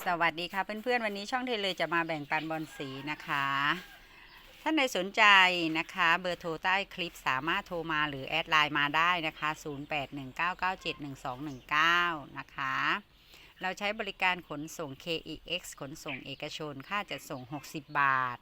สวัสดีค่ะเพื่อนๆวันนี้ช่องเทเลยจะมาแบ่งปันบอลสีนะคะ ท่านใดสนใจนะคะเบอร์โทรใต้คลิปสามารถโทรมาหรือแอดไลน์มาได้นะคะ 0819971219 นะคะ เราใช้บริการขนส่ง KEX ขนส่งเอกชน ค่าจัดส่ง 60 บาท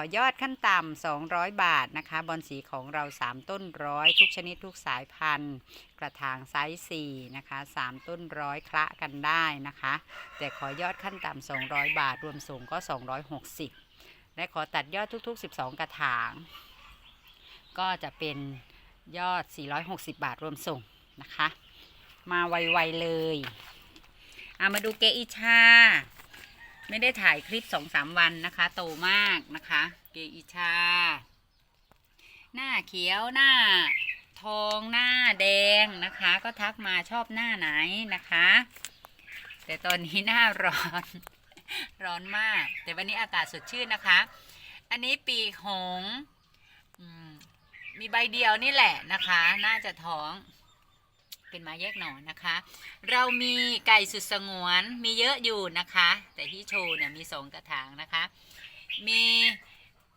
อยอดขั้นต่ำ200 บาทนะคะ บอลสีของเรา 3 ต้นร้อยทุกชนิดทุกสายพันธุ์ กระถางไซส์4นะคะ 3 ต้นร้อยคละกันได้นะคะ แต่ขอยอดขั้นต่ำ200 บาท รวมส่งก็ 260 และขอตัดยอดทุก ๆ 12 กระถาง ก็จะเป็นยอด 460 บาทรวมส่งนะคะ มาไวๆเลย เอามาดูเกอิชา ไม่ได้ถ่ายคลิป2-3วันนะคะ โตมากนะคะ เกอิชา หน้าเขียวหน้าทองหน้าแดงนะคะ ก็ทักมาชอบหน้าไหนนะคะ แต่ตอนนี้หน้าร้อน ร้อนมาก แต่วันนี้อากาศสดชื่นนะคะ อันนี้ปีกหงมมีใบเดียวนี่แหละนะคะ น่าจะท้อง เป็นไม้แยกหน่อนะคะ เรามีไก่สุดสงวนมีเยอะอยู่นะคะ แต่ที่โชว์เนี่ยมีสองกระถางนะคะ มี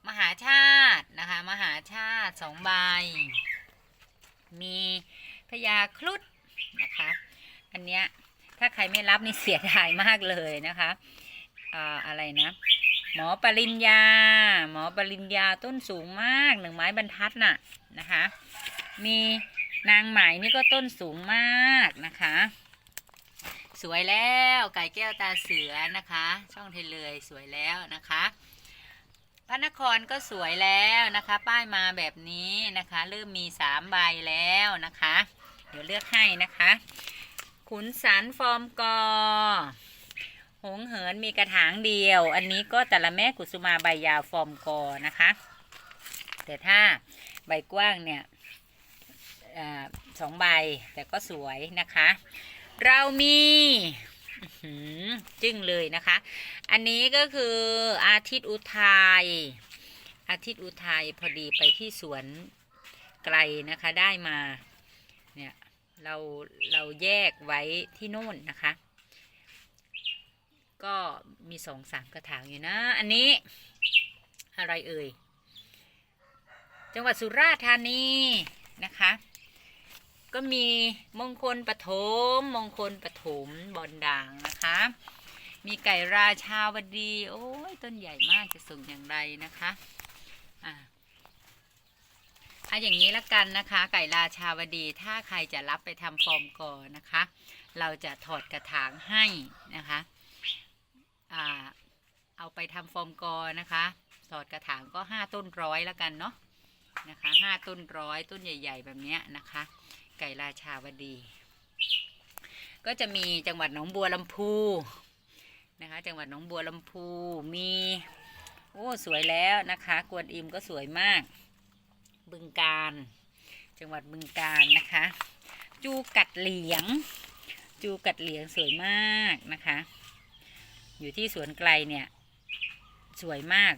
มหาชาตินะคะ มหาชาติสองใบ มีพญาครุฑนะคะ อันเนี้ยถ้าใครไม่รับนี่เสียดายมากเลยนะคะอ่าอะไรนะหมอปริญญา หมอปริญญาต้นสูงมากหนึ่งไม้บรรทัดน่ะนะคะ มี นางไหมนี่ก็ต้นสูงมากนะคะ สวยแล้วไก่แก้วตาเสือนะคะ ช่องเทเลยสวยแล้วนะคะพระนครก็สวยแล้วนะคะ ป้ายมาแบบนี้นะคะ เริ่มมีสามใบแล้วนะคะ เดี๋ยวเลือกให้นะคะ ขุนสันฟอร์มกอหงเหินมีกระถางเดียว อันนี้ก็แต่ละแม่กุสุมาใบยาวฟอร์มกอนะคะ แต่ถ้าใบกว้างเนี่ย สองใบแต่ก็สวยนะคะ เรามีจึ้งเลยนะคะ อันนี้ก็คืออาทิตย์อุทัยอาทิตย์อุทัยพอดีไปที่สวนไกลนะคะได้มาเนี่ยเราเราแยกไว้ที่โน่นนะคะ ก็มีสองสามกระถางอยู่นะ อันนี้ อะไรเอ่ย จังหวัดสุราษฎร์ธานีนะคะ ก็มีมงคลปฐมมงคลปฐมบอนด่างนะคะ มีไก่ราชาวดี โอ้ยต้นใหญ่มากจะส่งอย่างไรนะคะอ่าเอาอย่างนี้ละกันนะคะ ไก่ราชาวดีถ้าใครจะรับไปทำฟอร์มก่อนนะคะ เราจะถอดกระถางให้นะคะอ่าเอาไปทำฟอร์มกอนะคะถอดกระถางก็ห้าต้นร้อยละกันเนาะนะคะห้าต้นร้อยต้นใหญ่ ๆ แบบเนี้ยนะคะ ไก่ราชาวดี ก็จะมีจังหวัดหนองบัวลำพูนะคะ จังหวัดหนองบัวลำพูมีโอ้สวยแล้วนะคะ กวนอิมก็สวยมาก บึงการ จังหวัดบึงการนะคะ จูกัดเหลียง จูกัดเหลียงสวยมากนะคะ อยู่ที่สวนไกลเนี่ยสวยมาก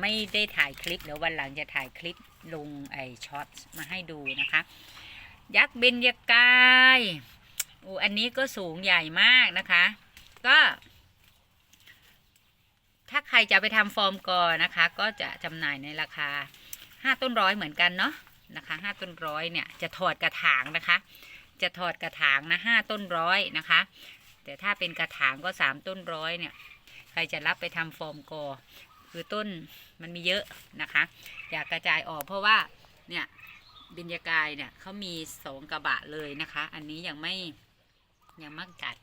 ไม่ได้ถ่ายคลิปเดี๋ยววันหลังจะถ่ายคลิปลงไอช็อตมาให้ดูนะคะ ยักษ์เบญยกายโอ้อันนี้ก็สูงใหญ่มากนะคะ ก็ ถ้าใครจะไปทำฟอร์มกอนะคะ ก็จะจำหน่ายในราคาห้าต้นร้อยเหมือนกันเนาะนะคะห้าต้นร้อยเนี่ยจะถอดกระถางนะคะ จะถอดกระถางนะห้าต้นร้อยนะคะ แต่ถ้าเป็นกระถางก็สามต้นร้อยเนี่ย ใครจะรับไปทำฟอร์มกอคือต้นมันมีเยอะนะคะ อยากกระจายออกเพราะว่าเนี่ย เบญยกายเนี่ยเขามีสองกระบะเลยนะคะ อันนี้ยังไม่ยังม่กัด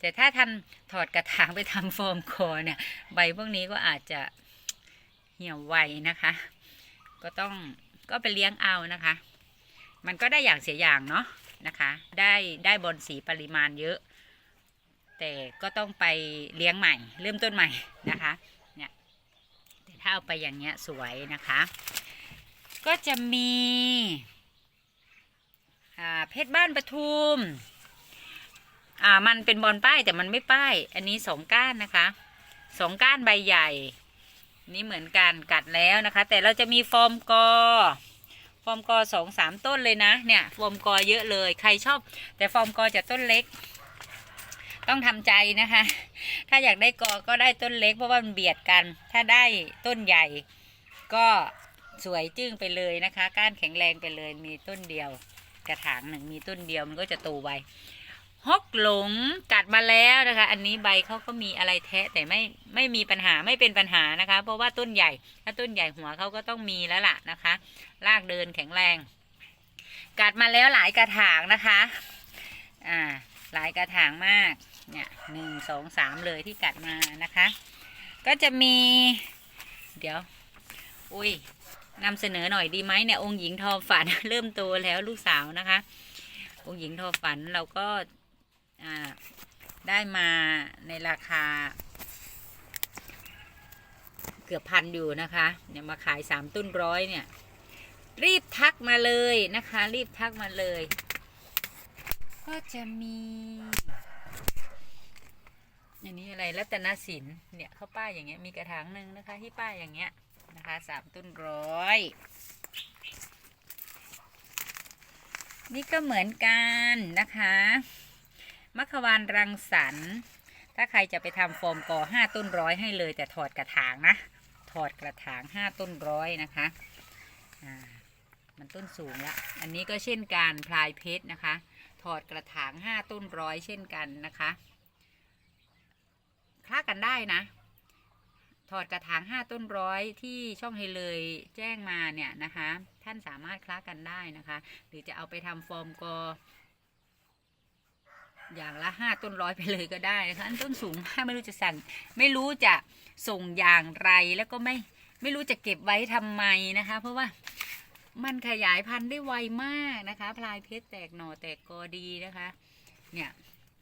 แต่ถ้าทำถอดกระถางไปทำฟอร์มคอเนี่ย ใบพวกนี้ก็อาจจะเหี่ยวไวนะคะ ก็ต้องก็ไปเลี้ยงเอานะคะ มันก็ได้อย่างเสียอย่างเนาะนะคะ ได้ได้บอลสีปริมาณเยอะ แต่ก็ต้องไปเลี้ยงใหม่ เริ่มต้นใหม่นะคะเนี่ยแต่ถ้าเอาไปอย่างเงี้ยสวยนะคะ ก็จะมีเพชรบ้านปทุม อ่า มันเป็นบอลป้ายแต่มันไม่ป้าย อันนี้สองก้านนะคะ สองก้านใบใหญ่ นี่เหมือนกันกัดแล้วนะคะ แต่เราจะมีฟอร์มกอ ฟอร์มกอสองสามต้นเลยนะ เนี่ย ฟอร์มกอเยอะเลย ใครชอบ แต่ฟอร์มกอจะต้นเล็ก ต้องทำใจนะคะ ถ้าอยากได้กอก็ได้ต้นเล็กเพราะว่ามันเบียดกัน ถ้าได้ต้นใหญ่ก็ สวยจึ้งไปเลยนะคะ ก้านแข็งแรงไปเลยมีต้นเดียว กระถางหนึ่งมีต้นเดียวมันก็จะโตไวฮกหลงกัดมาแล้วนะคะ อันนี้ใบเขาก็มีอะไรแทะแต่ไม่ไม่มีปัญหาไม่เป็นปัญหานะคะ เพราะว่าต้นใหญ่ ถ้าต้นใหญ่หัวเขาก็ต้องมีแล้วล่ะนะคะรากเดินแข็งแรง กัดมาแล้วหลายกระถางนะคะ อ่า หลายกระถางมากเนี่ยหนึ่งสองสามเลยที่กัดมานะคะ ก็จะมี เดี๋ยว อุ้ย นำเสนอหน่อยดีไหมเนี่ยองค์หญิงทอฝันเริ่มโตแล้วลูกสาวนะคะ องค์หญิงทอฝันเราก็ได้มาในราคา เกือบพันอยู่นะคะเนี่ยมาขายสามตุ้นร้อยเนี่ย รีบทักมาเลยนะคะ รีบทักมาเลย ก็จะมีอันนี้อะไรรัตนสินเนี่ยเขาป้ายอย่างเงี้ยมีกระถางหนึ่งนะคะที่ป้ายอย่างเงี้ย นะคะสามต้นร้อย นี่ก็เหมือนกันนะคะมัคควานรังสรรค์ถ้าใครจะไปทำโฟมกอห้าต้นร้อยให้เลยแต่ถอดกระถางนะ ถอดกระถางห้าต้นร้อยนะคะอ่ามันต้นสูงละอันนี้ก็เช่นการพลายเพชรนะคะ ถอดกระถางห้าต้นร้อยเช่นกันนะคะคล้ากันได้นะ ถอดกระถางห้าต้นร้อยที่ช่องเฮเลยแจ้งมาเนี่ยนะคะ ท่านสามารถคล้ากันได้นะคะ หรือจะเอาไปทำฟอร์มกออย่างละห้าต้นร้อยไปเลยก็ได้นะคะอันต้นสูงมากไม่รู้จะสั่ง ไม่รู้จะส่งอย่างไรแล้วก็ไม่ไม่รู้จะเก็บไว้ทำไมนะคะ เพราะว่ามันขยายพันธุ์ได้ไวมากนะคะ พลายเพชรแตกหน่อแตกกอดีนะคะ เนี่ย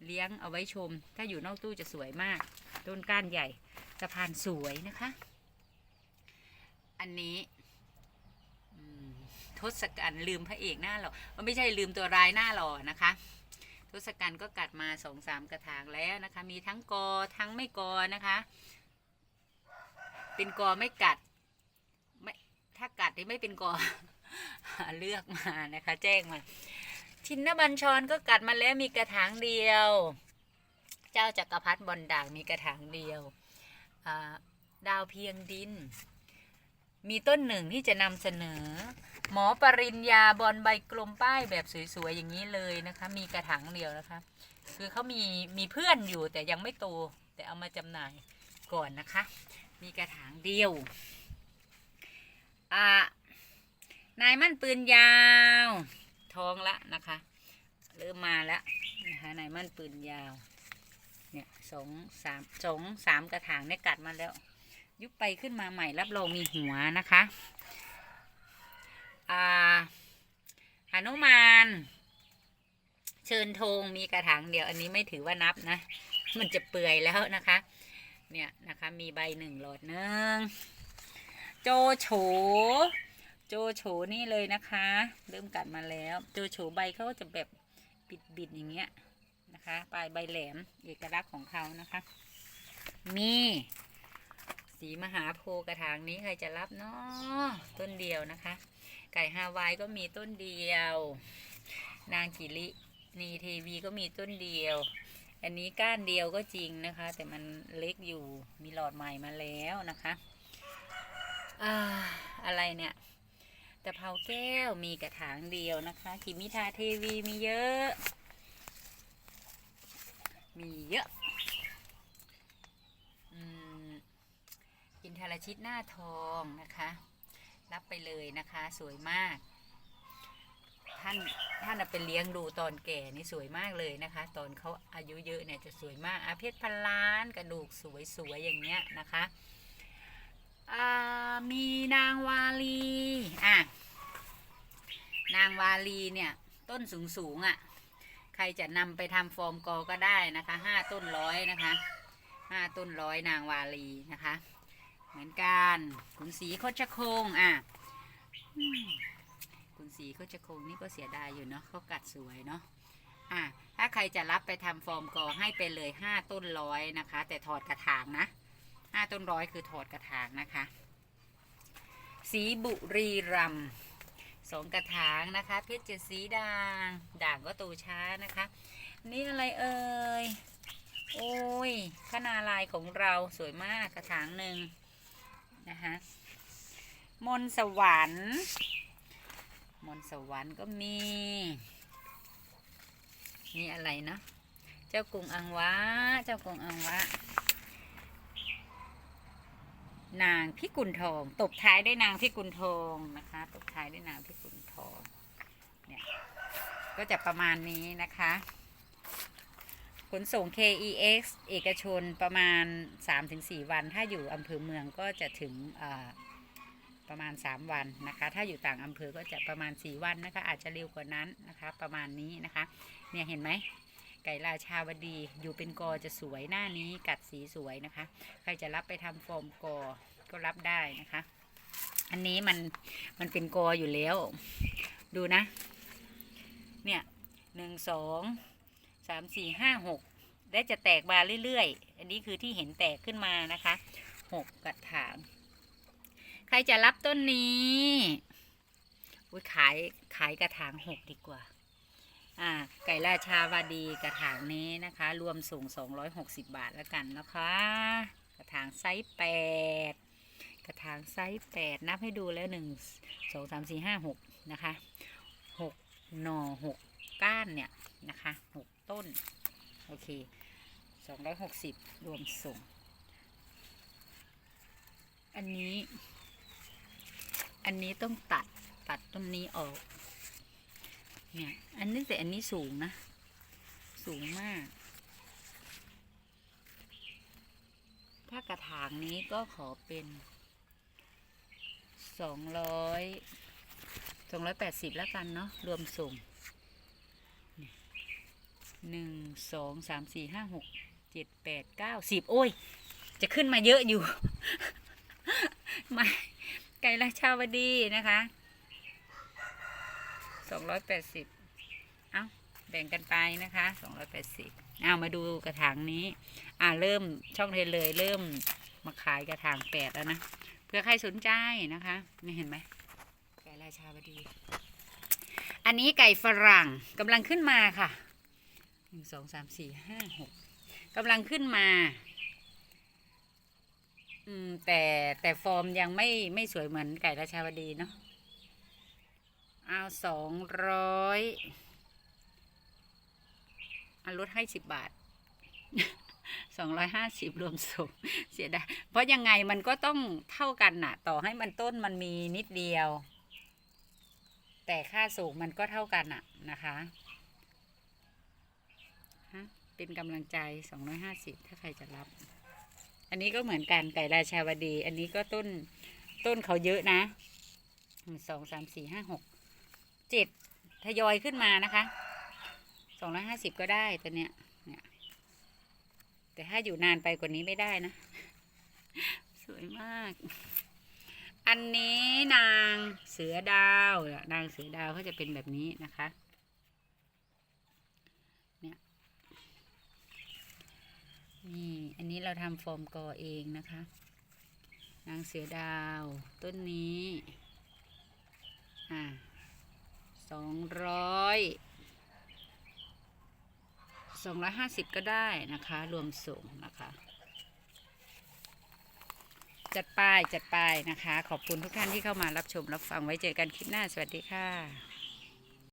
เลี้ยงเอาไว้ชม ถ้าอยู่นอกตู้จะสวยมาก ต้นก้านใหญ่ สะพานสวยนะคะ อันนี้ทศกัณฐ์ลืมพระเอกหน้าหล่อมันไม่ใช่ลืมตัวร้ายหน้าหล่อนะคะ ทศกัณฐ์ก็กัดมาสองสามกระถางแล้วนะคะ มีทั้งกอทั้งไม่กอนะคะ เป็นกอไม่กัดไม่ถ้ากัดที่ไม่เป็นกอเลือกมานะคะ แจ้งมา ชินนบัญชรก็กัดมาแล้วมีกระถางเดียว เจ้าจักรพรรดิบอลด่างมีกระถางเดียว ดาวเพียงดิน มีต้นหนึ่งที่จะนำเสนอ หมอปริญญาบอลใบกลมป้ายแบบสวยๆอย่างนี้เลยนะคะ มีกระถางเดียวนะคะ คือเขามีมีเพื่อนอยู่แต่ยังไม่โตแต่เอามาจำหน่ายก่อนนะคะ มีกระถางเดียวอ่านายมั่นปืนยาวท้องละนะคะ เริ่มมาแล้วนะคะนายมั่นปืนยาว เนี่ยสองสามสองสามกระถางเนี่ยกัดมาแล้ว ยุบไปขึ้นมาใหม่รับรองมีหัวนะคะอ่าหนุมานเชิญธงมีกระถางเดียว อันนี้ไม่ถือว่านับนะ มันจะเปื่อยแล้วนะคะ เนี่ยนะคะมีใบหนึ่งหลอดหนึ่งโจโฉโจโฉนี่เลยนะคะ เริ่มกัดมาแล้ว โจโฉใบเขาจะแบบบิดๆอย่างเงี้ย นะคะ ปลายใบแหลมเอกลักษณ์ของเขานะคะ มีสีมหาโพธิ์กระถางนี้ใครจะรับเนาะต้นเดียวนะคะ ไก่ฮาวายก็มีต้นเดียว นางกิรินีเทวีก็มีต้นเดียว อันนี้ก้านเดียวก็จริงนะคะ แต่มันเล็กอยู่มีหลอดใหม่มาแล้วนะคะอ่าอะไรเนี่ยตะเภาแก้วมีกระถางเดียวนะคะกิมิทาเทวีมีเยอะ มีเยอะอืมอินทรชิตหน้าทองนะคะ รับไปเลยนะคะสวยมาก ท่านท่านเอาไปเลี้ยงดูตอนแก่นี่สวยมากเลยนะคะ ตอนเขาอายุเยอะเนี่ยจะสวยมากอาเพชรพันล้านกระดูกสวยๆอย่างเงี้ยนะคะอ่ามีนางวาลีอะนางวาลีเนี่ยต้นสูงๆอะ ใครจะนำไปทำฟอร์มกอก็ได้นะคะห้าต้นร้อยนะคะห้าต้นร้อยนางวาลีนะคะ เหมือนกันขุนศรีโคชโคงอะขุนศรีโคชโคงนี่ก็เสียดายอยู่เนาะเขากัดสวยเนาะอะถ้าใครจะรับไปทำฟอร์มกอให้ไปเลยห้าต้นร้อยนะคะ แต่ถอดกระถางนะห้าต้นร้อยคือถอดกระถางนะคะ สีบุรีรัมย์ สองกระถางนะคะ เพชรเจ็ดสีด่าง ด่างก็โตช้านะคะ นี่อะไรเอ่ย โอ้ยขนาลายของเราสวยมากกระถางหนึ่งนะคะมนสวรรค์ มนสวรรค์ก็มีนี่อะไรเนาะเจ้ากรุงอังวะ เจ้ากรุงอังวะ นางพิกุลทอง ตบท้ายด้วยนางพิกุลทองนะคะ ตบท้ายด้วยนางพิกุลทองเนี่ยก็จะประมาณนี้นะคะ ขนส่ง KEX เอกชนประมาณ 3-4 วัน ถ้าอยู่อำเภอเมืองก็จะถึงประมาณ 3 วันนะคะ ถ้าอยู่ต่างอำเภอก็จะประมาณ 4 วันนะคะ อาจจะเร็วกว่านั้นนะคะ ประมาณนี้นะคะ เนี่ยเห็นไหม ไก่ราชาวดี อยู่เป็นกอจะสวยหน้านี้กัดสีสวยนะคะ ใครจะรับไปทำฟอร์มกอก็รับได้นะคะ อันนี้มันมันเป็นกออยู่แล้ว ดูนะ เนี่ยหนึ่งสองสามสี่ห้าหกและจะแตกมาเรื่อยๆ อันนี้คือที่เห็นแตกขึ้นมานะคะหกกระถาง ใครจะรับต้นนี้อุ๊ยขายขายกระถางหกดีกว่า อ่าไก่ราชาวาดีกระถางนี้นะคะ รวมส่ง 260 บาทแล้วกันนะคะ กระถางไซส์แปดกระถางไซส์แปดนับให้ดูแล้วหนึ่งสองสามสี่ห้าหกนะคะหกหน่อหกก้านเนี่ยนะคะหกต้น โอเคสองร้อยหกสิบรวมส่ง อันนี้ อันนี้ต้องตัดตัดต้นนี้ออก เนี่ย อันนี้แต่อันนี้สูงนะ สูงมาก ถ้ากระถางนี้ก็ขอเป็นสองร้อยสองร้อยแปดสิบแล้วกันเนาะรวมส่งหนึ่งสองสามสี่ห้าหกเจ็ดแปดเก้าสิบโอ้ย จะขึ้นมาเยอะอยู่ มาไก่ราชาวดีนะคะ สองร้อยแปดสิบเอาแบ่งกันไปนะคะสองร้อยแปดสิบเอามาดูกระถางนี้ อ่าเริ่มช่องเทนเลย เริ่มมาขายกระถางแปดแล้วนะเพื่อใครสนใจนะคะนี่เห็นไหมไก่ราชาวดี อันนี้ไก่ฝรั่งกำลังขึ้นมาค่ะหนึ่งสองสามสี่ห้าหกกำลังขึ้นมาอืมแต่แต่ฟอร์มยังไม่ไม่สวยเหมือนไก่ราชาวดีเนาะ เอาสองร้อยอันลดให้สิบบาทสองร้อยห้าสิบรวมส่งเสียดายเพราะยังไงมันก็ต้องเท่ากันน่ะ ต่อให้มันต้นมันมีนิดเดียว แต่ค่าส่งมันก็เท่ากันน่ะนะคะฮะเป็นกำลังใจสองร้อยห้าสิบถ้าใครจะรับ อันนี้ก็เหมือนกันไก่ราชาวดี อันนี้ก็ต้นต้นเขาเยอะนะ สองสามสี่ห้าหก เจ็ดทยอยขึ้นมานะคะสองร้อยห้าสิบก็ได้ตัวเนี้ยเนี่ยแต่ถ้าอยู่นานไปกว่านี้ไม่ได้นะ สวยมาก อันนี้นางเสือดาวเนี่ยนางเสือดาวเขาจะเป็นแบบนี้นะคะนี่อันนี้เราทำฟอร์มกอเองนะคะ นางเสือดาว ต้นนี้ อ่าส องร้อยสองร้อยห้าสิบก็ได้นะคะ รวมส่งนะคะ จัดป้ายจัดป้ายนะคะ ขอบคุณทุกท่านที่เข้ามารับชมรับฟังไว้เจอกันคลิปหน้าสวัสดีค่ะ